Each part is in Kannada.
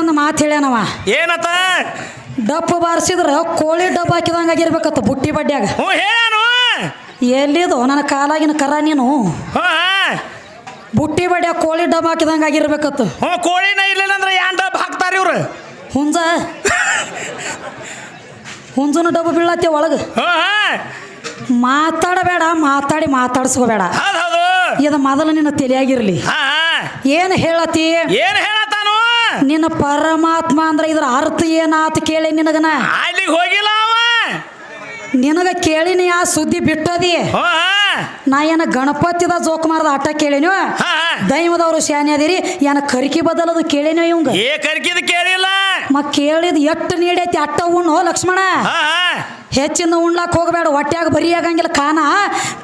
ಒಂದು ಮಾತು ಹೇಳ್ಯಾನವ. ಏನತ? ಡಪ್ಪು ಬಾರಿಸಿದ್ರ ಕೋಳಿ ಡಬ್ಬ ಹಾಕಿದಂಗ ಆಗಿರ್ಬೇಕತ್ತ ಬುಟ್ಟಿ ಬಡ್ಡ್ಯಾಗ ಹ್ಞೂ ಹೇಳಾನು ಎಲ್ಲಿದು? ನನ್ನ ಕಾಲಾಗಿನ ಕರ ನೀನು. ಹ್ಞೂ ಬುಟ್ಟಿ ಬಡ್ಡ್ಯಾಗ ಕೋಳಿ ಡಬ್ಬ ಹಾಕಿದಂಗ ಆಗಿರ್ಬೇಕತ್ತ ಹ್ಞೂ ಕೋಳಿನ ಇರ್ಲಿಲ್ಲ ಅಂದ್ರೆ ಯಾನ್ ಡಬ್ ಹಾಕ್ತಾರ ಇವ್ರು? ಹುಂಜ. ಹುಂಜನ ಡಬ್ಬ ಬೀಳತ್ತೆ ಒಳಗೆ. ಹ್ಞೂ ಮಾತಾಡಬೇಡ ಮಾತಾಡಿ ಮಾತಾಡ್ಸ್ಕೋಬೇಡ. ಇದು ಮೊದಲು ನಿನ್ನ ತಲೆಯಾಗಿರ್ಲಿ. ಏನು ಹೇಳತಿ ಏನು ಹೇಳತ್ತಾನು ನಿನ್ನ ಪರಮಾತ್ಮ ಅಂದ್ರೆ ಇದ್ರ ಅರ್ಥ ಏನಾತ ಕೇಳಿ ನಿನಗನ? ಅಲ್ಲಿಗೆ ಹೋಗಿಲ್ಲ ಅವ. ನಿನಗ ಕೇಳಿನಿ ಆ ಸುದ್ದಿ ಬಿಟ್ಟದಿ. ನಾ ಏನ ಗಣಪತಿದ ಜೋಕ್ ಮಾರದ ಆಟ ಕೇಳಿನೋ ದೈವದವರು ಶಾನೆ ಅದಿರಿ ಏನ ಕರಿಕಿ ಬದಲದು ಕೇಳಿನೋ ಇವಂಗ? ಏ ಕರ್ಕಿದ ಕೇಳಿಲ್ಲ. ಮ ಕೇಳಿದ ಎಟ್ಟು ನೀಡೈತಿ ಅಟ್ಟ ಉಣ್ಣು ಲಕ್ಷ್ಮಣ? ಹೆಚ್ಚಿನ ಉಣ್ಲಾಕ್ ಹೋಗಬೇಡ ಹೊಟ್ಯಾಗ ಬರಿ ಆಗಂಗಿಲ್ಲ ಕಾನ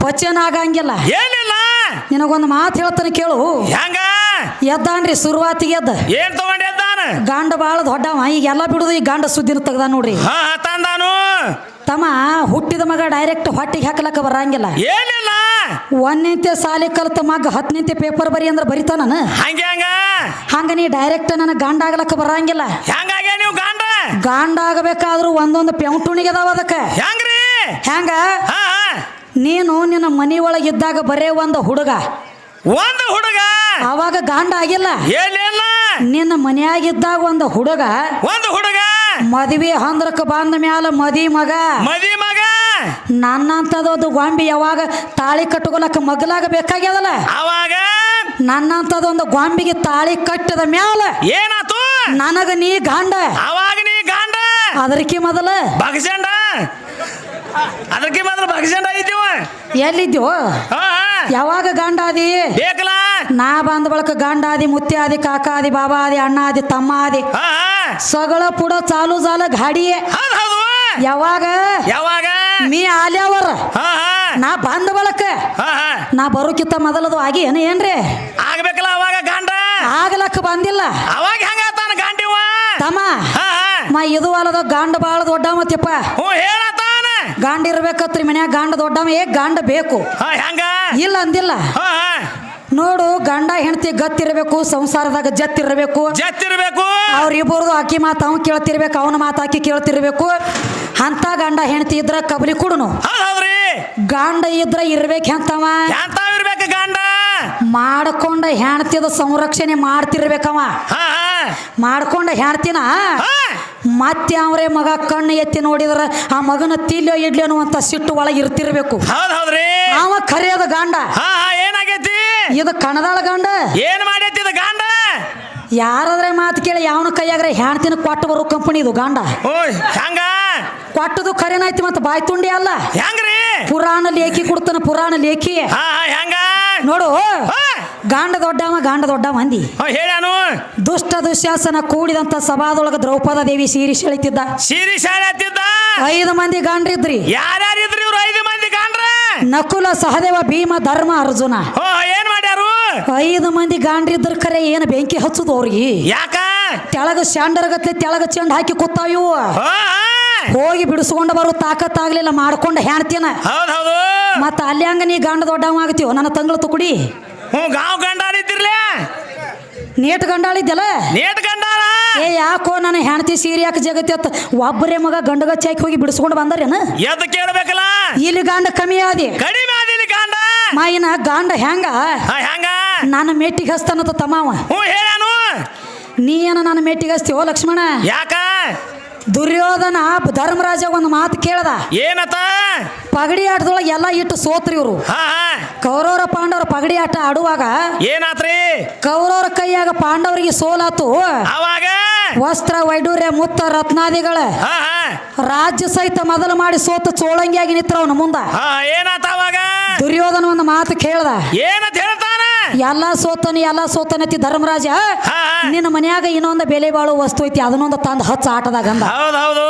ಪಚನ ಆಗಂಗಿಲ್ಲ ಏನಿಲ್ಲ. ನಿನಗೊಂದು ಮಾತು ಹೇಳ್ತಾನೆ ಕೇಳು. ಹೆಂಗ? ಎದ್ದಾನ್ರಿ ಶುರುವಾತಿಗೆ ಎದ್ದ. ಏನ್ ತಗೊಂಡಿದ್ದಾನ ಗಂಡ ಬಾಳ ದೊಡ್ಡವ ಈಗ ಎಲ್ಲ ಬಿಡುದು ಈ ಗಂಡ ಸುದ್ದಿನ ತೆಗ್ದ ನೋಡ್ರಿ. ಹಾ ಹಾ, ತಂದಾನು. ತಮ್ಮ ಹುಟ್ಟಿದ ಮಗ ಡೈರೆಕ್ಟ್ ಹೊಟ್ಟಿಗೆ ಹಾಕ್ಲಕ್ಕ ಬರಂಗಿಲ್ಲ. ಏನಿಲ್ಲ. ಒಂದನಿಂತೆ ಸಾಲಿ ಕಲ್ತ ಮಗ ಹತ್ತನಿಂತೆ ಪೇಪರ್ ಬರಿ ಅಂದ್ರೆ ಬರಿತಾನ ಹಂಗೆ ಹಂಗ. ಹಂಗ ನೀ ಡೈರೆಕ್ಟ್ ನನ್ನ ಗಂಡ ಆಗ್ಲಕ್ಕ ಬರಂಗಿಲ್ಲ. ಹೆಂಗಾಗೆ ನೀವು ಗಂಡ? ಗಂಡ ಆಗಬೇಕಾದ್ರೂ ಒಂದೊಂದು ಪೆಂಟುಣಿಗೆ ಅದಾವ ಅದಕ್ಕೆ. ಹೆಂಗ್ರಿ? ಹೆಂಗ? ಹಾ ಹಾ. ನೀನು ನಿನ್ನ ಮನಿ ಒಳಗಿದ್ದಾಗ ಬರೇ ಒಂದು ಹುಡುಗ. ಒಂದು ಹುಡುಗ? ಅವಾಗ ಗಂಡ ಆಗಿಲ್ಲ. ಏನಿಲ್ಲ. ನಿನ್ನ ಮನೆಯಾಗಿದ್ದಾಗ ಒಂದು ಹುಡುಗ ಒಂದು ಹುಡುಗ. ಮದ್ವಿ ಹಂದ್ರಕ್ಕೆ ಬಂದ ಮ್ಯಾಲ ಮದಿ ಮಗ. ಮದಿ ಮಗ. ನನ್ನಂತದೊಂದು ಗೊಂಬಿ ಯಾವಾಗ ತಾಳಿ ಕಟ್ಟುಕೊಲಕ್ಕ ಮಗಲಾಗ ಬೇಕಾಗ್ಯದಲ್ಲ? ಅವಾಗ ನನ್ನಂತದೊಂದು ಗೊಂಬಿಗೆ ತಾಳಿ ಕಟ್ಟದ ಮ್ಯಾಲ ಏನಾತು? ನನಗ ನೀ ಗಂಡ. ಅವಾಗ ನೀ ಗಾಂಡ. ಅದಕ್ಕೆ ಮೊದಲ ಬಗಸಂಡ. ಅದಕ್ಕೆ ಮಾತ್ರ ಬಗಸಂಡ ಇದ್ದೀವ? ಹಾ. ಯಾವಾಗ ಗಂಡ ಆದಿ? ನಾ ಬಂದ ಬಳಕ ಗಂಡ ಆದಿ ಕಾಕಾದಿ ಆದಿ ಕಾಕ ಆದಿ ಬಾಬಾ ಆದಿ ಅಣ್ಣ ಆದಿ ತಮ್ಮ ಆದಿ. ಸಗಳ ಪುಡ ಚಾಲು ಜಾಲ ಗಾಡಿಯೇ. ಯಾವಾಗ? ಯಾವಾಗ? ನೀ ಆಲ್ಯಾವರ. ನಾ ಬಂದ ಬಳಕ. ನಾ ಬರೋಕಿತ್ತ ಮೊದಲದು ಆಗಿ ಏನ ಏನ್ರಿ? ಆಗ್ಬೇಕಲ್ಲ ಅವಾಗ ಗಂಡ? ಆಗ್ಲಕ್ಕ ಬಂದಿಲ್ಲ. ಅವಾಗ ಹೆಂಗ ತಾನ ಗಂಡಿವ ತಮ್ಮ. ಮಾ ಇದು ಅಲ್ಲದ ಗಂಡ ಬಾಳ ದೊಡ್ಡ ಮತ್ತಪ್ಪ. ಹ್ಞೂ ಹೇಳತಾನ ಗಂಡ ಇರ್ಬೇಕತ್ರಿ ಮನ್ಯಾಗ ಗಂಡ ದೊಡ್ಡವ ಏ ಗಂಡ ಬೇಕು. ಹೆಂಗ? ಇಲ್ಲ ಅಂದಿಲ್ಲ. ನೋಡು ಗಂಡ ಹೆಂಡತಿ ಗತ್ತಿರ್ಬೇಕು ಸಂಸಾರದಾಗ ಜತ್ತಿರ್ಬೇಕು. ಜತ್ತಿರ್ಬೇಕು. ಅವ್ರಿಬ್ಬರದು ಅಕ್ಕಿ ಮಾತು ಅವ್ನು ಕೇಳ್ತಿರ್ಬೇಕು ಅವನ ಮಾತು ಆಕಿ ಕೇಳ್ತಿರ್ಬೇಕು. ಅಂತ ಗಂಡ ಹೆಂಡತಿ ಇದ್ರ ಕಬಲಿ ಕುಡುನು. ಗಾಂಡ ಇದ್ರ ಇರ್ಬೇಕು ಅಂತವ ಮಾಡ್ಕೊಂಡ ಹೆಣ್ತಿದ ಸಂರಕ್ಷಣೆ ಮಾಡ್ತಿರ್ಬೇಕವ. ಮಾಡ್ಕೊಂಡ ಹೆಣ್ತಿನ? ಹಾ. ಮತ್ತೆ ಅವ್ರೆ ಮಗ ಕಣ್ಣು ಎತ್ತಿ ನೋಡಿದ್ರ ಆ ಮಗನ ತಿಲ್ಲೋ ಇಡ್ಲಿ ಅನ್ನುವಂತ ಸಿಟ್ಟು ಒಳಗೆ ಇರ್ತಿರ್ಬೇಕು. ಅವ ಕರೆಯದ ಗಾಂಡ. ಏನಾಗೈತಿ? ಇದು ಕಣದಾಳ ಗಾಂಡ. ಏನ್ ಮಾಡೈತಿ ಇದು ಗಂಡ? ಯಾರಾದ್ರೆ ಮಾತು ಕೇಳಿ ಯಾವನ ಕೈಯಾಗ್ರೆ ಹೆಣ್ತಿನ ಕೊಟ್ಟು ಬರೋ ಕಂಪನಿ ಇದು ಗಾಂಡ. ಹೆಂಗ ಕೊಟ್ಟದು ಕರೆನಾಯ್ತಿ ಮತ್ತೆ ಬಾಯಿ ತುಂಡಿ ಅಲ್ಲ. ಹೆಂಗ್ರಿ ಪುರಾಣ ಲೇಖಿ ಕೊಡ್ತಾನ ಪುರಾಣ ಲೇಖಿ. ನೋಡು. ಗಂಡ ದೊಡ್ಡವ ಗಾಂಡ ದೊಡ್ಡ ಮಂದಿ ಹಾ, ಹೇಳ್ಯಾನು ದುಷ್ಟ ದುಶ್ಯಾಸನ ಕೂಡಿದಂತ ಸಭಾದೊಳಗ ದ್ರೌಪದ ದೇವಿ ಸೀರಿ ಸೆಳಿತಿದ್ದ. ಸೀರಿ ಸೆಳೆತಿದ್ದ? ಐದು ಮಂದಿ ಗಾಂಡ್ರಿದ್ರಿ. ಯಾರ್ಯಾರಿದ್ರಿ ಇವ್ರು ಐದು ಮಂದಿ ಗಾಂಡ್ರ? ನಕುಲ ಸಹದೇವ ಭೀಮ ಧರ್ಮ ಅರ್ಜುನ. ಏನ್ ಮಾಡ್ಯಾರು? ಐದು ಮಂದಿ ಗಾಂಡ್ರಿದ್ರ ಕರೆ ಏನು ಬೆಂಕಿ ಹಚ್ಚುದು ಅವ್ರಿಗೆ? ಯಾಕ? ತೆಳಗ ಶಾಂಡರಗತ್ಲೆ ತೆಳಗ ಚೆಂಡ್ ಹಾಕಿ ಕೂತಾವ ಇವು. ಹೋಗಿ ಬಿಡಿಸ್ಕೊಂಡು ಬರೋ ತಾಕತ್ತಾಗ್ಲಿಲ್ಲ ಮಾಡ್ಕೊಂಡು ಹೆಣ್ತಿನ ಹೌದು ಮತ್ತ ಅಲ್ಲಿ ಹಂಗ ನೀ ಗಂಡ ದೊಡ್ಡವ ಆಗ್ತೀವ ನನ್ನ ತಂಗಳು ತುಕುಡಿ. ಹ್ಞೂ ಗಾವ್ ಗಂಡಾರಿದ್ದಿರ್ಲೆ ನೇಟ್ ಗಂಡಾಳಿದ್ದಲ್ಲ ನೇಟ್ ಗಂಡಾಳ? ಏ ಯಾಕೋ ನನ್ನ ಹೆಂಡತಿ ಸೀರೆ ಯಾಕೆ ಜಗತ್ತಿ ಒಬ್ಬರೇ ಮಗ ಗಂಡಗಚ್ಚಿ ಹಾಕಿ ಹೋಗಿ ಬಿಡಿಸ್ಕೊಂಡು ಬಂದಾರೇನ? ಎದ್ದು ಕೇಳ್ಬೇಕಲ್ಲ? ಇಲ್ಲಿ ಗಂಡ ಕಮ್ಮಿ ಆದಿ. ಕಡಿಮೆ ಆದಿಲ್ಲ ಗಂಡ. ಮಾಯಿನ ಗಾಂಡ ಹೆಂಗ? ಹೆಂಗ? ನನ್ನ ಮೆಟ್ಟಿಗೆ ಹಸ್ತಾನತ್ತ ತಮಾವ ಹ್ಞೂ ಹೇಳಾನು ನೀ ಏನ ನನ್ನ ಮೆಟ್ಟಿಗೆ ಹಸ್ತೀವೋ ಲಕ್ಷ್ಮಣ? ಯಾಕ? ದುರ್ಯೋಧನ ಧರ್ಮರಾಜ ಒಂದು ಮಾತು ಕೇಳ್ದ. ಏನತ್ತ? ಪಗಡಿ ಆಟದೊಳಗೆ ಎಲ್ಲ ಇಟ್ಟು ಸೋತ್ರಿ ಇವರು. ಹಾ. ಕೌರವರ ಪಾಂಡವರ ಪಗಡಿ ಆಟ ಆಡುವಾಗ ಏನಾತ್ರಿ? ಕೌರವರ ಕೈಯಾಗ ಪಾಂಡವರಿಗೆ ಸೋಲಾತು. ಅವಾಗ? ವಸ್ತ್ರ ವೈಡೂರ್ಯ ಮುತ್ತ ರತ್ನಾದಿಗಳ. ರಾಜ್ಯ ಸಹಿತ ಮೊದಲು ಮಾಡಿ ಸೋತು ಚೋಳಂಗಿಯಾಗಿ ನಿಂತ್ರವನ ಮುಂದ. ಹಾ ಏನಾತ ಅವಾಗ? ದುರ್ಯೋಧನ ಒಂದು ಮಾತು ಕೇಳ್ದ. ಏನಂತ ಹೇಳ್ತಾನ? ಎಲ್ಲ ಸೋತನಿ ಎಲ್ಲ ಸೋತನತಿ ಧರ್ಮರಾಜ. ನಿನ್ನ ಮನ್ಯಾಗ ಇನ್ನೊಂದು ಬೆಲೆ ಬಾಳು ವಸ್ತು ಐತಿ ಅದನ್ನೊಂದು ತಂದು ಹಚ್ಚ ಆಟದಾಗ ಅಂದ ಏನು ಹೌದು.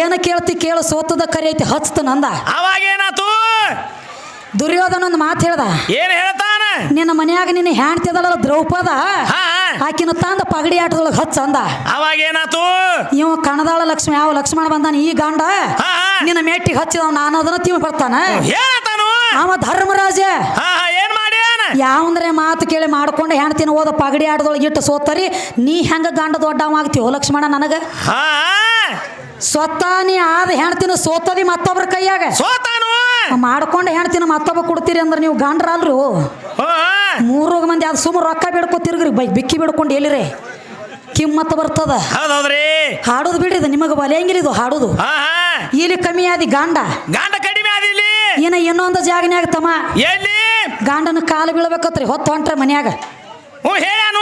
ಏನ ಕೇಳ್ತಿ ಕೇಳ ಸೋತದ ಕರಿ ಐತಿ ಹಚ್ತನ ನಂದ. ಅವಾಗ ಏನಾತು? ದುರ್ಯೋಧನ ಒಂದು ಮಾತು ಹೇಳ್ದ. ಏನ್ ಹೇಳ್ತಾನ? ನಿನ್ನ ಮನ್ಯಾಗ ನಿನ್ನ ಹೆಣ್ತಿದಲ್ಲ ದ್ರೌಪದ. ಆಕಿನ ತಂದ ಪಗಡಿ ಆಟದೊಳಗೆ ಹಚ್ಚ ಅಂದ. ಅವಾಗ ಏನಾತು? ಇವ ಕಣದಾಳ ಲಕ್ಷ್ಮಿ ಯಾವ ಲಕ್ಷ್ಮಣ ಬಂದಾನ ಈ ಗಂಡ. ನಿನ್ನ ಮೆಟ್ಟಿಗೆ ಹಚ್ಚಿದವ ನಾನು ಅದನ್ನ ತಿವ್ ಬರ್ತಾನ. ಅವ ಧರ್ಮರಾಜ. ಏನ್ ಯಾವಂದ್ರೆ ಮಾತು ಕೇಳಿ ಮಾಡ್ಕೊಂಡು ಹೆಣ್ತಿನ ಓದ ಪಗಡಿ ಆಟದೊಳಗೆ ಇಟ್ಟು ಸೋತರಿ ನೀ ಹೆಂಗ ಗಂಡ ದೊಡ್ಡವ ಆಗ್ತೀವೋ ಲಕ್ಷ್ಮಣ ನನಗ? ಹಾ ಸ್ವತಃ ನೀ ಆದ ಹೆಣ್ತಿನ ಸೋತದಿ ಮತ್ತೊಬ್ರ ಕೈಯಾಗ. ಸೋತಾನು? ಮಾಡ್ಕೊಂಡು ಹೆಣ್ತಿನ ಮತ್ತೊಬ್ಬ ಕೊಡ್ತೀರಿ ಅಂದ್ರೆ ನೀವು ಗಾಂಡ್ರ ಅಲ್ರಿ ಹಾ ಮೂರು ಮಂದಿ ಅದು ಸುಮ್ಮ ರೊಕ್ಕ ಬಿಡ್ಕೊ ತಿರ್ಗ್ರಿ ಬೈ ಬಿಕ್ಕಿ ಬಿಡ್ಕೊಂಡು ಎಲ್ಲಿರಿ? ಕಿಮ್ಮತ್ತ ಬರ್ತದ. ಹೌದೌದ್ರಿ. ಹಾಡೋದು ಬಿಡ್ರಿದು ನಿಮಗೆ ಬಲೆಯಂಗಿಲ್ಲ ಇದು ಹಾಡೋದು. ಇಲ್ಲಿ ಕಮ್ಮಿ ಆದಿ ಗಾಂಡ. ಗಾಂಡ ಕಡಿಮೆ ಆದಿಲ್ಲಿ ಏನ ಇನ್ನೊಂದು ಜಾಗನ್ಯಾಗ ತಮ್ಮ ಎಲ್ಲಿ? ಗಾಂಡನ ಕಾಲು ಬೀಳ್ಬೇಕತ್ರಿ ಹೊತ್ತು ಹೊಂಟ್ರೆ ಮನ್ಯಾಗ. ಹ್ಞೂ ಗಾಂಡನ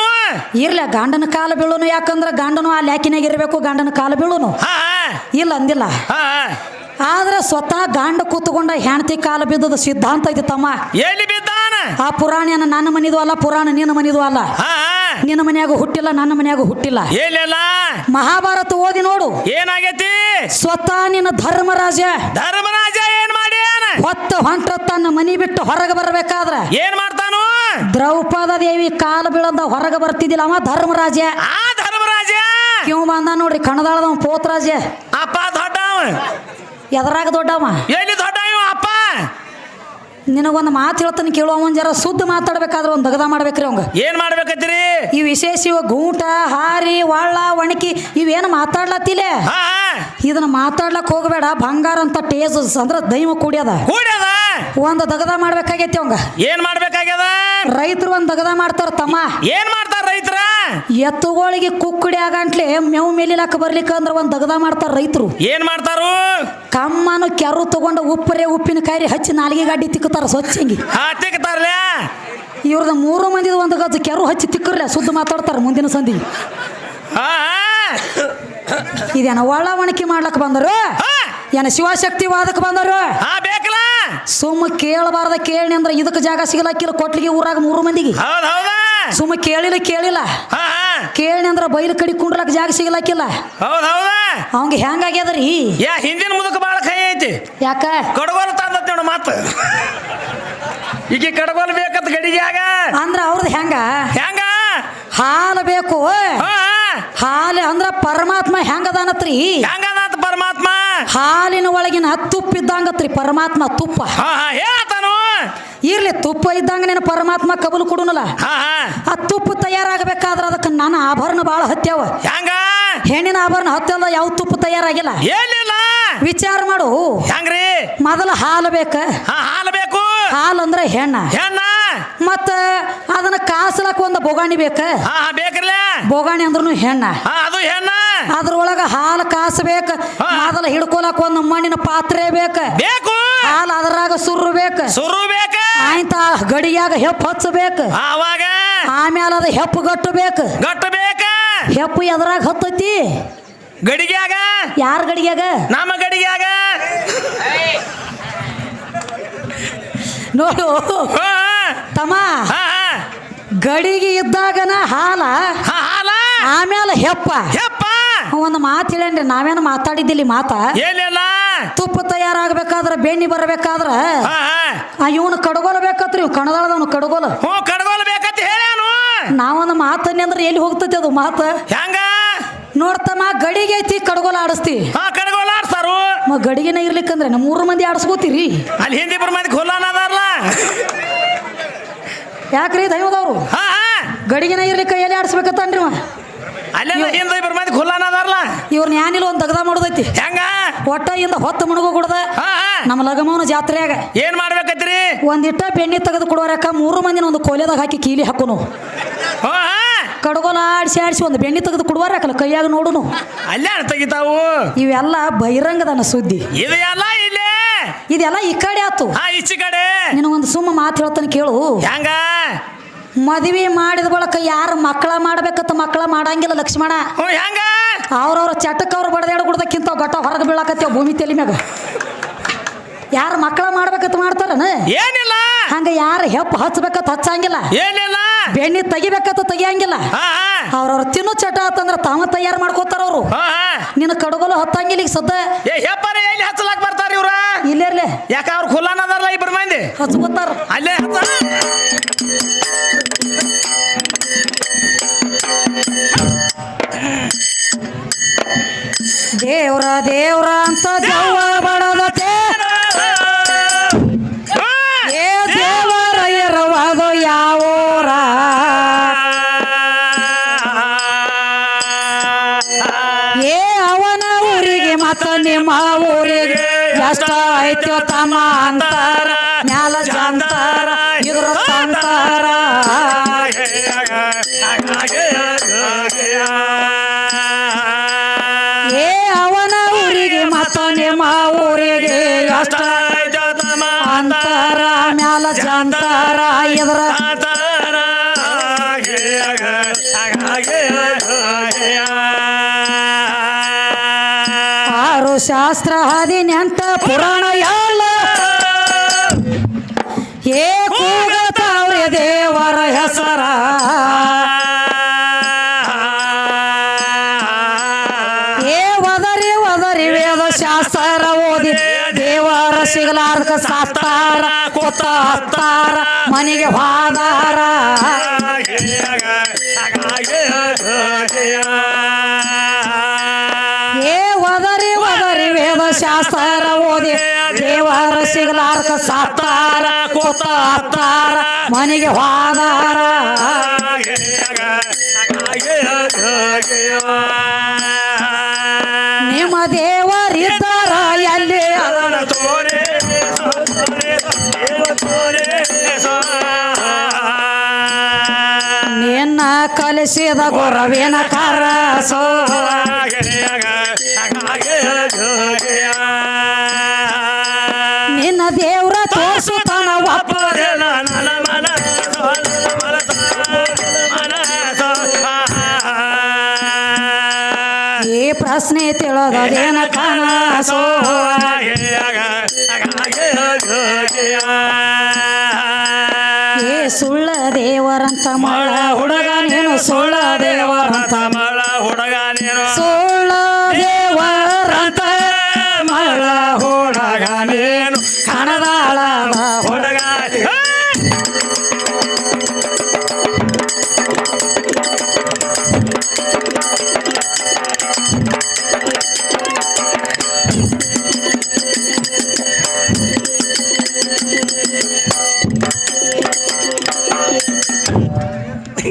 ಇರ್ಲ ಗಂಡನ ಕಾಲು ಬೀಳುನು ಯಾಕಂದ್ರೆ ಗಾಂಡನು ಆ ಲ್ಯಾಕಿನಾಗ ಇರಬೇಕು ಗಂಡನ ಕಾಲು ಬೀಳುನು. ಇಲ್ಲ ಅಂದಿಲ್ಲ. ಆದ್ರೆ ಸ್ವತಃ ಗಾಂಡ ಕೂತ್ಕೊಂಡ ಹೆಂಡತಿ ಕಾಲ ಬಿದ್ದದ ಸಿದ್ಧಾಂತ ಐತಿ ತಮ್ಮ. ಎಲ್ಲಿ ಬಿದ್ದಾನ? ಆ ಪುರಾಣ ಏನ ನನ್ನ ಮನಿದು ಅಲ್ಲ ಪುರಾಣ ನಿನ್ನ ಮನಿದು ಅಲ್ಲ. ನಿನ್ನ ಮನ್ಯಾಗ ಹುಟ್ಟಿಲ್ಲ ನನ್ನ ಮನ್ಯಾಗ ಹುಟ್ಟಿಲ್ಲ. ಏನಿಲ್ಲ ಮಹಾಭಾರತ ಓದಿ ನೋಡು. ಏನಾಗೈತಿ? ಸ್ವತಃ ನಿನ್ನ ಧರ್ಮರಾಜ. ಧರ್ಮರಾಜ ಏನ್ ಮಾಡಿ ಹೊತ್ತ ಹೊಂಟ ತನ್ನ ಮನಿ ಬಿಟ್ಟು ಹೊರಗೆ ಬರಬೇಕಾದ್ರ. ಏನ್ ಮಾಡ್ತಾನು? ದ್ರೌಪದ ದೇವಿ ಕಾಲ ಬೀಳದ ಹೊರಗೆ ಬರ್ತಿದ್ದಿಲ್ಲ ಅವ ಧರ್ಮರಾಜ. ಆ ಧರ್ಮರಾಜ? ಕ್ಯೂ ಬಂದ ನೋಡ್ರಿ ಕಣದಾಳದವ ಪೋತ್ರಾಜ. ಅಪ್ಪ ದೊಡ್ಡವ. ಎದರಾಗ ದೊಡ್ಡವ? ಎಲ್ಲಿ ದೊಡ್ಡ ಅಪ್ಪ? ನಿನಗೊಂದು ಮಾತು ಹೇಳ್ತಾನೆ ಕೇಳುವ ಅವನ್ ಜರ ಶುದ್ಧ ಮಾತಾಡ್ಬೇಕಾದ್ರೆ ಒಂದು ದಗದ ಮಾಡ್ಬೇಕ್ರಿ ಅವಂಗ. ಏನ್ ಮಾಡ್ಬೇಕತ್ತೀರಿ? ಈ ವಿಶೇಷ ಇವ ಗೂಟ ಹಾರಿ ಒಳ್ಳ ಒಣಕಿ ಇವೇನು ಮಾತಾಡ್ಲತ್ತಿಲೆ? ಇದನ್ನ ಮಾತಾಡ್ಲಕ್ ಹೋಗಬೇಡ ಬಂಗಾರ ಅಂತ ಟೇಜ್ ಅಂದ್ರ ದೈವ ಕುಡಿಯದ ಕೂಡ್ಯದ? ಒಂದು ದಗದ ಮಾಡ್ಬೇಕಾಗೈತಿ ಅವಂಗ. ಏನ್ ಮಾಡ್ಬೇಕಾಗ್ಯದ? ರೈತರು ಒಂದು ದಗದ ಮಾಡ್ತಾರ ತಮ್ಮ. ಏನ್ ಮಾಡ್ತಾರ ರೈತರ? ಎತ್ತುಗಳಿಗೆ ಕುಕ್ಕುಡಿ ಆಗಂಟ್ಲೆ ಮೇವು ಮೇಲಿಲಕ್ಕ ಬರ್ಲಿಕ್ಕ ಅಂದ್ರೆ ಒಂದು ದಗದ ಮಾಡ್ತಾರ ರೈತರು. ಏನ್ ಮಾಡ್ತಾರು? ಕಮ್ಮನು ಕೆರು ತಗೊಂಡು ಉಪ್ಪಿನ ಕಾಯಿ ಹಚ್ಚಿ ನಾಲಿಗೆ ಗಾಡಿ ತಿಕ್ಕುತ್ತಾರ ಸ್ವಚ್ಛಂಗಿ ಹಾ ತಿಕ್ತಾರ್ಲ ಇವ್ರದ ಮೂರು ಮಂದಿದ ಒಂದು ಗಜ್ಜ ಕೆರು ಹಚ್ಚಿ ತಿಕ್ಕರ್ಲೆ ಸುದ್ದು ಮಾತಾಡ್ತಾರ ಮುಂದಿನ ಸಂಧಿ ಇದೇನ ಒಳ ಒಣಕಿ ಮಾಡ್ಲಕ್ ಬಂದರು? ಏನ ಶಿವಶಕ್ತಿ ವಾದಕ್ಕೆ ಬಂದರು ಸುಮ್ಮ ಕೇಳಬಾರ್ದ ಕೇಳಿ ಅಂದ್ರೆ ಇದಕ್ಕೆ ಜಾಗ ಸಿಗಲಕ್ಕಿಲ್ಲ ಕೊಟ್ಲಿಗೆ ಊರಾಗ ಮೂರು ಮಂದಿಗೆ. ಸುಮ್ಮ ಕೇಳಿಲ್ಲ ಕೇಳಿಲ್ಲ. ಕೇಳಿ ಅಂದ್ರ ಬೈಲು ಕಡಿ ಕುಂಡ್ಲಕ್ ಜಾಗ ಸಿಗಲಕ್ಕಿಲ್ಲ. ಹೌದ್ ಹೌದಾ. ಅವಂಗ ಹೆಂಗಾಗ್ಯದ್ರಿ? ಯಾ ಹಿಂದಿನ ಮುದಕ ಬಾಳ ಕೈ ಐತಿ. ಯಾಕ? ಕಡಗೋಲ್ ತಂದತ್ ನೋಡು ಮಾತು. ಈಗ ಕಡಗೋಲ ಬೇಕತ್ ಗಡಿಗ್ಯಾಗ ಅಂದ್ರ ಅವ್ರದ್ ಹೆಂಗ? ಹೆಂಗ? ಹಾಲು ಬೇಕು ಹಾ ಹಾಲು ಅಂದ್ರ ಪರಮಾತ್ಮ ಹೆಂಗದಾನತ್ರಿ? ಹೆಂಗದಾತ ಪರಮಾತ್ಮ? ಹಾಲಿನ ಒಳಗಿನ ತುಪ್ಪ ಇದ್ದಂಗತ್ರಿ ಪರಮಾತ್ಮ ತುಪ್ಪ. ಹಾ ಇರ್ಲಿ ತುಪ್ಪ ಇದ್ದಂಗ ನೀನು ಪರಮಾತ್ಮ ಕಬಲು ಕೊಡುನಲ್ಲ? ಆ ತುಪ್ಪ ತಯಾರಾಗಬೇಕಾದ್ರೆ ಅದಕ್ಕೆ ನನ್ನ ಆಭರಣ ಭಾಳ ಹತ್ಯಾವ. ಹೆಂಗ? ಹೆಣ್ಣಿನ ಆಭರಣ ಹತ್ಯಲ್ಲ ಯಾವ ತುಪ್ಪ ತಯಾರಾಗಿಲ್ಲ? ಏನಿಲ್ಲ. ವಿಚಾರ ಮಾಡು. ಹೆಂಗ್ರಿ? ಮೊದಲ ಹಾಲು ಬೇಕ? ಹಾಲು ಬೇಕು. ಹಾಲು ಅಂದ್ರೆ ಹೆಣ್ಣ. ಹೆಣ್ಣ. ಮತ್ತ ಅದನ್ನ ಕಾಸಲಕ್ಕ ಒಂದು ಬೋಗಾಣಿ ಬೇಕ? ಬೇಕ್ರಲ್ಲ ಬೊಗಾಣಿ ಅಂದ್ರೂ ಹೆಣ್ಣ. ಅದು ಹೆಣ್ಣ. ಅದ್ರೊಳಗ ಹಾಲು ಕಾಸಬೇಕ. ಅದನ್ನ ಮೊದಲ ಹಿಡ್ಕೊಳಕ್ ಒಂದು ಮಣ್ಣಿನ ಪಾತ್ರೆ ಬೇಕ. ಬೇಕು. ಹಾಲು ಅದ್ರಾಗ ಸುರ್ರು ಬೇಕು. ಸುರು ಬೇಕ. ಆಯ್ತ ಗಡಿಯಾಗ ಹೆಪ್ಪ ಹಚ್ಚಬೇಕ. ಆವಾಗ ಆಮೇಲೆ ಅದು ಹೆಪ್ಪು ಗಟ್ಟಬೇಕು. ಗಟ್ಟಬೇಕು? ಗಟ್ಟು ಬೇಕ ಹೆಪ್ಪು ಎದ್ರಾಗ ಹತ್ತೈತಿ. ಗಡಿಗ್ಯಾಗ? ಯಾರ ಗಡಿಯಾಗ ನಮ್ಮ ಗಡಿಗ್ಯಾಗ? ನೋಡು. ತಮ್ಮ ಗಡಿಗೆ ಇದ್ದಾಗನ ಹಾಲ ಹಾಲ? ಆಮೇಲೆ ಹೆಪ್ಪ. ಹೆಪ್ಪ? ಒಂದು ಮಾತು ಹೇಳೇನ್ರಿ ನಾವೇನು ಮಾತಾಡಿದ್ದಿಲ್ಲ ಮಾತಾ? ಏನಿಲ್ಲ? ತುಪ್ಪ ತಯಾರಾಗಬೇಕಾದ್ರ ಬೆಣ್ಣಿ ಬರಬೇಕಾದ್ರ? ಆ ಇವನು ಕಡಗೋಲ ಬೇಕತ್ರಿ ಇವ್ ಕಣದಾಳದವನು ಕಡಗೋಲ. ಹ್ಞೂ ಕಡ್ಗೋಲ್ ಬೇಕಂತ ಹೇಳ್ಯಾನು ನಾವೊಂದು ಮಾತನ್ನಿ ಅಂದ್ರೆ ಎಲ್ಲಿ ಹೋಗ್ತೈತಿ ಅದು ಮಾತು? ಹೆಂಗ? ನೋಡ್ತಮ್ಮ ಗಡಿಗೆ ಐತಿ ಕಡಗೋಲ ಆಡಿಸ್ತಿ. ಹಾ ಕಡ್ಗೋಲ್ ಆಡ್ಸಾರು ಮ ಗಡಿಗೆನ ಇರ್ಲಿಕ್ಕಂದ್ರೆ ನಮ್ಮ ಮೂರು ಮಂದಿ ಆಡಿಸ್ಕೋತೀರಿ? ಅಲ್ಲಿ ಹಿಂದಿ ಬರ ಮಂದಿ ಖುಲ್ಲಾನ ಅದಾರಲ್ಲ ಯಾಕ್ರಿ ದೈವದವ್ರು? ಹಾ ಹಾ. ಗಡಿಗೆನ ಇರ್ಲಿಕ್ಕ ಎಲ್ಲಿ ಆಡಿಸ್ಬೇಕತ್ತನ್ರಿ ಅನ್ರಿ ಹಿಂದಿ ಇಬ್ಬರು ಮಂದಿ ಖುಲ್ಲಾನ ಅದಾರಲ್ಲ ಇವ್ರನ್ನ ಏನಿಲ್ಲ ಒಂದು ದಗದ ಮಾಡೋದೈತಿ. ಹೆಂಗ? ಒಟ್ಟ ಇಂದ ಹೊತ್ತು ಮುಣಗು ಕುಡ್ದ. ನಮ್ಮ ಲಗಮವನ ಜಾತ್ರೆಯಾಗ. ಏನ್ ಮಾಡ್ಬೇಕತ್ರಿ ಒಂದಿಟ್ಟ ಬೆಣ್ಣೆ ತೆಗೆದು ಕೊಡೋರಕ್ಕ ಮೂರು ಮಂದಿನ ಒಂದು ಕೊಲೆದಾಗ ಹಾಕಿ ಕೀಲಿ ಹಾಕೋನು. ಕಡಗೋಲ ಆಡಿಸಿ ಆಡಿಸಿ ಒಂದು ಬೆಣ್ಣೆ ತೆಗೆದು ಕೊಡುವಾರಕ್ಕಲ್ಲ ಕೈಯಾಗ ನೋಡುನು. ಅಲ್ಲೇ ತೆಗಿತಾವು ಇವೆಲ್ಲ ಬಹಿರಂಗದನ ಸುದ್ದಿ. ಇದೆಲ್ಲ ಇಲ್ಲೇ? ಇದೆಲ್ಲ ಈ ಕಡೆ ಆತು. ಈಚೆ ಕಡೆ? ನಿನ್ನ ಒಂದು ಸುಮ್ಮ ಮಾತು ಹೇಳ್ತಾನೆ ಕೇಳು. ಹೆಂಗ? ಮದುವೆ ಮಾಡಿದ ಬಳಕ ಯಾರು ಮಕ್ಕಳ ಮಾಡ್ಬೇಕತ್ತ ಮಕ್ಕಳ ಮಾಡಂಗಿಲ್ಲ ಲಕ್ಷ್ಮಣ. ಹೆಂಗ? ಅವ್ರವ್ರ ಚಟಕ್ಕೆ ಅವ್ರು ಬಡದಾಡ ಕುಡ್ದಕ್ಕಿಂತ ಗಟ್ಟ ಹೊರಗೆ ಬೀಳಾಕತ್ತೇವ ಭೂಮಿ ತೆಲಿ ಮ್ಯಾಗ. ಯಾರು ಮಕ್ಕಳ ಮಾಡ್ಬೇಕಂತ ಮಾಡ್ತಾರನ? ಏನಿಲ್ಲ. ಹಂಗ ಯಾರು ಹೆಪ್ಪ ಹಚ್ಬೇಕತ್ತ ಹಚ್ಚಂಗಿಲ್ಲ. ಏನಿಲ್ಲ. ಬೆಣ್ಣೆ ತೆಗಿಬೇಕತ್ತ ತೆಗಿಯಂಗಿಲ್ಲ. ಅವ್ರವ್ರ ತಿನ್ನೋ ಚಟ ಆತಂದ್ರ ತಾವ ತಯಾರು ಮಾಡ್ಕೋತಾರ ಅವರು. ನಿನ್ನ ಕಡಗೋಲು ಹತ್ತಂಗಿಲ್ಲ ಈಗ ಸದ್ದ. ಎಲ್ಲಿ ಹಚ್ಚಲಾಕ್ ಬರ್ತಾರ ಇವ್ರ? ಇಲ್ಲೇರ್ಲೆ ಯಾಕ ಅವ್ರು ಖುಲ್ಲಾನ ಇಬ್ರು ಇಬ್ಬರು ಮಂದಿ ಹಚ್ಕೋತಾರ ಅಲ್ಲೇ ದೇವ್ರ ಅಂತ ಜವ್ವ ಬಡದತೆ. ಏ ದೇವರ ಇರುವುದು ಯಾವೂರ. ಏ ಅವನ ಊರಿಗೆ ಮತ್ತ ನಿಮ್ಮ ಊರಿಗೆ ಎಷ್ಟ ಐತೋ ತಮ್ಮ ಅಂತ. ಶಾಸ್ತ್ರ ಹದಿನೆಂಟ ಪುರಾಣ ಎಲ್ಲ ಏ ಕೂಗತಾವ್ರೆ ದೇವರ ಹೆಸರ ಏ ಒದರಿ ಒದರಿ ವೇದ ಶಾಸ್ತ್ರ ಓದಿ ದೇವರ ಸಿಗಲಾರ್ಕ ಸಾತ್ತಾರ ಕೊತ್ತ ಹತ್ತಾರ ಮನೆಗೆ ಹಾದಾರ ಒದರಿ ಒದರಿ ವೇದ ಶಾಸ್ತ್ರ ಓದಿ. ದೇವರ ಸಿಗಲಾರ್ಕ ಸಾತಾರ ಕೋತ ಹತ್ತಾರ ಮನೆಗೆ ಹೋದಾರ ನಿಮ್ಮ ದೇವರಿದ್ದಾರ ಎಲ್ಲಿ? ನಿನ್ನ ಕಲಿಸಿದ ಗುರವಿನ ಕರಸೋ. ತಿಳಿದದೇನ ಕನಸೋ ಏ ಸುಳ್ಳ ದೇವರಂತ ಮಾಡ ಹುಡುಗ ನೀನು ಸುಳ್ಳ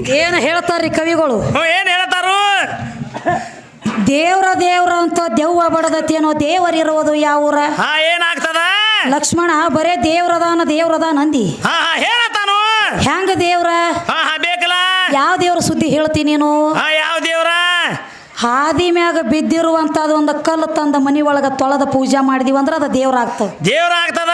ಏನು ಹೇಳ್ತಾರ್ರಿ ಕವಿಗಳು? ಹ್ಞೂ ಏನ್ ಹೇಳ್ತಾರು? ದೇವ್ರ ದೇವ್ರ ಅಂತ ದೆವ್ವ ಬಡದತ್ತೇನೋ ದೇವರಿರುವುದು ಯಾವೂರ? ಹಾ ಏನಾಗ್ತದ? ಲಕ್ಷ್ಮಣ ಬರೇ ದೇವ್ರದಾನ ದೇವ್ರದಾನ ಅಂದಿ. ಹಾ ಹಾ ಹೇಳತಾನು ಹೆಂಗ ದೇವ್ರ? ಹಾ ಹಾ ಬೇಕಲ್ಲ. ಯಾವ ದೇವ್ರ ಸುದ್ದಿ ಹೇಳ್ತೀನಿ ನೀನು? ಹಾ ಯಾವ ದೇವ್ರ? ಹಾದಿ ಮ್ಯಾಗ ಬಿದ್ದಿರುವಂತದ ಒಂದು ಕಲ್ಲು ತಂದ ಮನಿ ಒಳಗ ತೊಳೆದ ಪೂಜೆ ಮಾಡಿದೀವಿ ಅಂದ್ರೆ ಅದು ದೇವ್ರ ಆಗ್ತದ. ದೇವ್ರ ಆಗ್ತದ?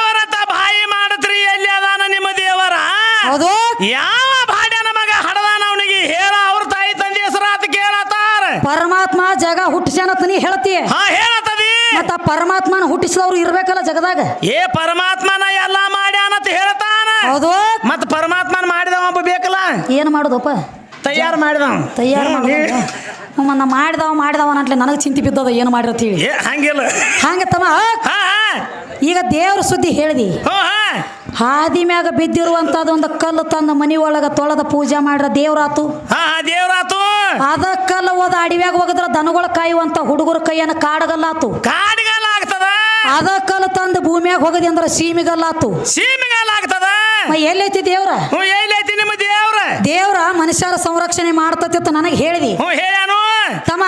ಯಾವ ಭಾಡ್ಯನ ಮಗ ಹಡದಾನ ಅವನಿಗೆ? ಹೇಳ ಅವ್ರ ತಾಯಿ ತಂದೆ ಹೆಸರಾತ ಕೇಳತ್ತಾರ. ಪರಮಾತ್ಮ ಜಗ ಹುಟ್ಟಿಸ್ಯಾನತ್ ನೀ ಹೇಳ್ತಿ ಹಾ ಹೇಳತದಿ ಮತ್ತ ಪರಮಾತ್ಮನ ಹುಟ್ಟಿಸಿದವ್ರು ಇರ್ಬೇಕಲ್ಲ ಜಗದಾಗ? ಏ ಪರಮಾತ್ಮನ ಎಲ್ಲ ಮಾಡ್ಯಾನಂತ ಹೇಳ್ತಾನ. ಹೌದು. ಮತ್ತ ಪರಮಾತ್ಮನ ಮಾಡಿದವ ಒಬ್ಬ ಬೇಕಲ್ಲ? ಏನ್ ಮಾಡುದಪ್ಪ? ತಯಾರು ಮಾಡಿದವ. ತಯಾರು ಮಾಡೋದ? ಮಾಡಿದವ ಮಾಡಿದವ ಅಂತ ನನಗೆ ಚಿಂತೆ ಬಿದ್ದದ ಏನು ಮಾಡಿರತ್ ಹೇಳಿ. ಏ ಹಂಗಿಲ್ಲ. ಹಂಗ ತಮ್ಮ ಈಗ ದೇವ್ರ ಸುದ್ದಿ ಹೇಳಿದಿ. ಹೋ ಹಾ. ಹಾದಿ ಮ್ಯಾಗ ಬಿದ್ದಿರುವಂತದ ಒಂದು ಕಲ್ಲು ತಂದು ಮನಿ ಒಳಗ ತೊಳೆದ ಪೂಜೆ ಮಾಡ್ರ ದೇವ್ರಾತು. ಹಾ ದೇವ್ರಾತು. ಅದ ಕಲ್ಲು ಹೋದ ಅಡಿವ್ಯಾಗ ಹೋಗದ್ರ ದನಗಳ ಕಾಯುವಂತ ಹುಡುಗರ ಕೈಯನ್ನ ಕಾಡಗಲ್ಲಾತು. ಕಾಡಗಲ್ಲಾಗ್ತದ. ಆಗ್ತದ ಅದ ಕಲ್ಲು ತಂದು ಭೂಮಿಯಾಗ ಹೋಗದಿ ಅಂದ್ರ ಸೀಮಿಗಲ್ಲಾತು. ಸೀಮಿಗಲ್ಲಾಗ್ತದ. ಆಗ್ತದ ಎಲ್ಲೈತಿ ದೇವ್ರ? ಎಲ್ಲೈತಿ ನಿಮ್ಮ ದೇವ್ರ? ದೇವ್ರ ಮನುಷ್ಯರ ಸಂರಕ್ಷಣೆ ಮಾಡ್ತತಿತ್ತು ನನಗೆ ಹೇಳಿದಿ. ತಮ್ಮ